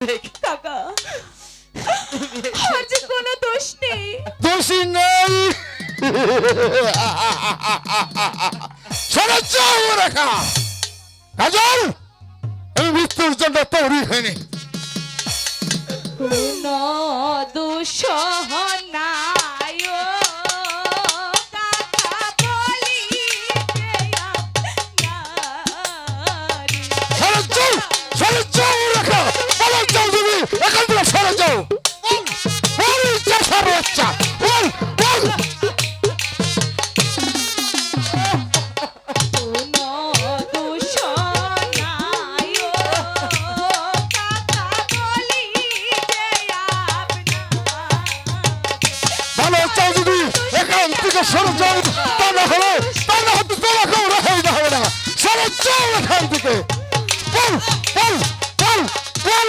কাকা না যে কোনো দোষ নেই। দোষী নেই। রেখা কাজল আমি মৃত্যুর জন্য তৈরি হয়নি দোষ নাই থেকে সরে যাও তা না হলে তা না হতে তোমাকেও রেখাই না হবে না। সরে যাও থেকে বল বল বল বল।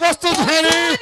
জন্য হয়নি।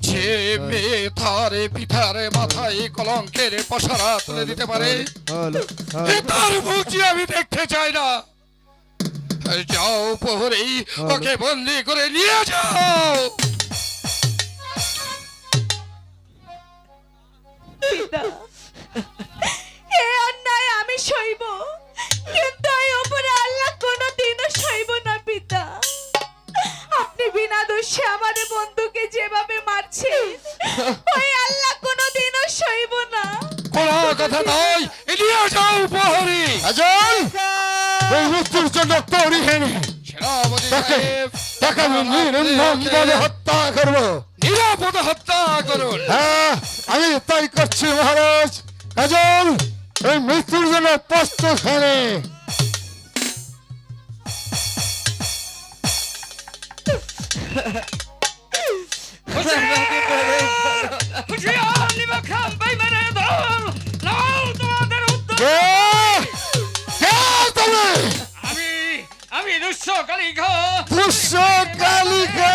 যে মেয়ে তারে পিঠারে মাথায় কলঙ্কের পশারা তুলে দিতে পারে তার মুখটি আমি দেখতে চাই না। যাও প্রহরী ওকে বন্দি করে নিয়ে যাও। পিতা। কথা নয়। এ নিয়ে যাও প্রহরী কাজল এই মৃত্যুর জন্য তৈরি হয়নি তাকে তাকে আমি হত্যা করব। নিরাপদ হত্যা করুন। হ্যাঁ আমি তাই করছি মহারাজ। কাজল এই মৃত্যুর জন্য প্রস্তুত হয়নি কালিকা। পুষ্য কালিকা।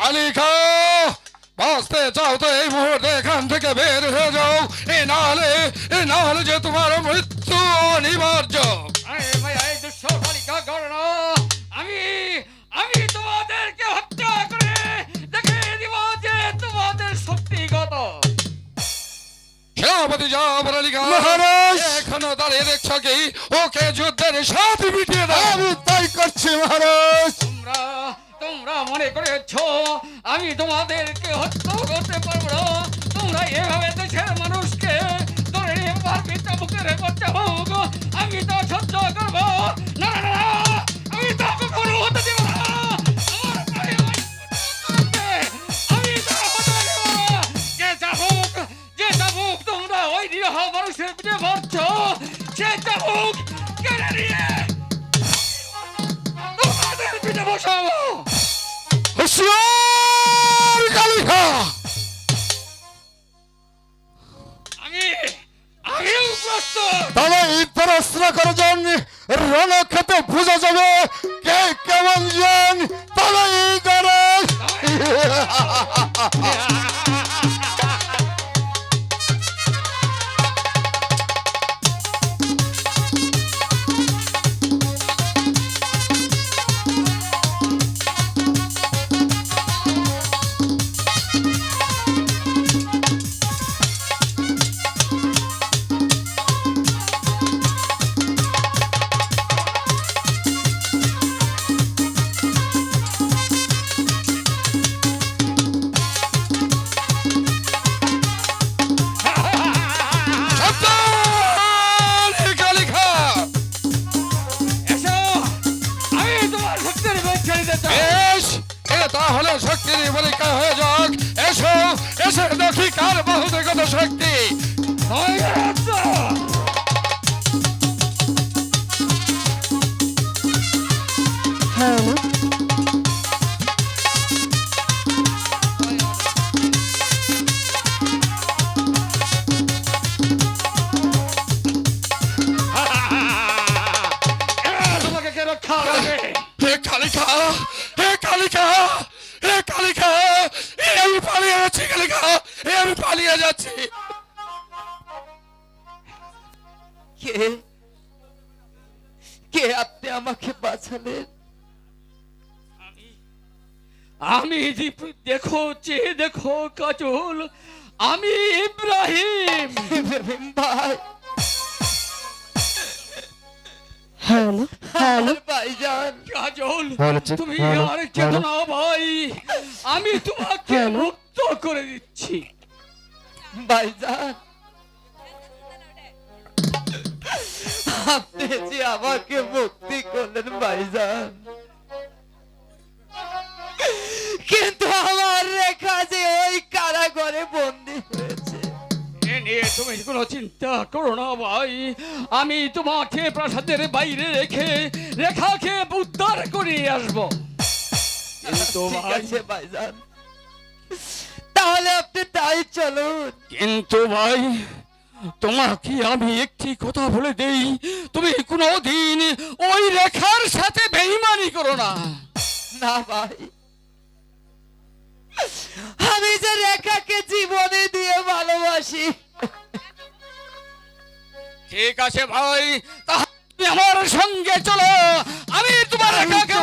কালিকা বাঁচতে চাও তো এই মুহূর্তে এখান থেকে বের হয়ে যাও। এ নাহলে এ নাহলে যে তোমার মৃত্যু অনিবার্য। জাফর আলী খান মহারাজ! এখনও দাঁড়িয়ে দেখছ কি? ওকে যুদ্ধের সাথে মিটিয়ে দাও। আমি তাই করছি মহারাজ। তোমরা তোমরা মনে করেছ আমি তোমাদেরকে হত্যা করতে পারব না? তোমরা এভাবে দেশের মানুষকে ধরে নিয়ে পারবি মুখে করতে হোক আমি তো সহ্য করব। বহুদিগত যাচ্ছি কে? কে আপনি আমাকে বাঁচালেন? আমি দেখো চেয়ে দেখো কাজল। আমি ইব্রাহিম। ভাই। Hello hello. ভাইজান। কাজল তুমি আর। চেতনা ভাই। আমি তোমাকে। মুক্ত করে দিচ্ছি। ভাইজান। আপনি যে আমাকে মুক্তি করলেন ভাইজান। কিন্তু আমার রেখা যে ওই কারাগারে বন্দি হয়েছে। নিয়ে তুমি কোনো চিন্তা করো না ভাই। আমি তোমাকে প্রাসাদের বাইরে রেখে রেখাকে উদ্ধার করে আসব। কিন্তু ভাই ভাইজান। তাহলে আপনি তাই চলুন। কিন্তু ভাই তোমাকে আমি একটি কথা বলে দেই তুমি কোনো দিন ওই রেখার সাথে বেইমানি করো না। না ভাই। আমি যে রেখাকে জীবনে দিয়ে ভালোবাসি। ঠিক আছে ভাই তাহলে আমার সঙ্গে চলো। আমি তোমার রেখাকে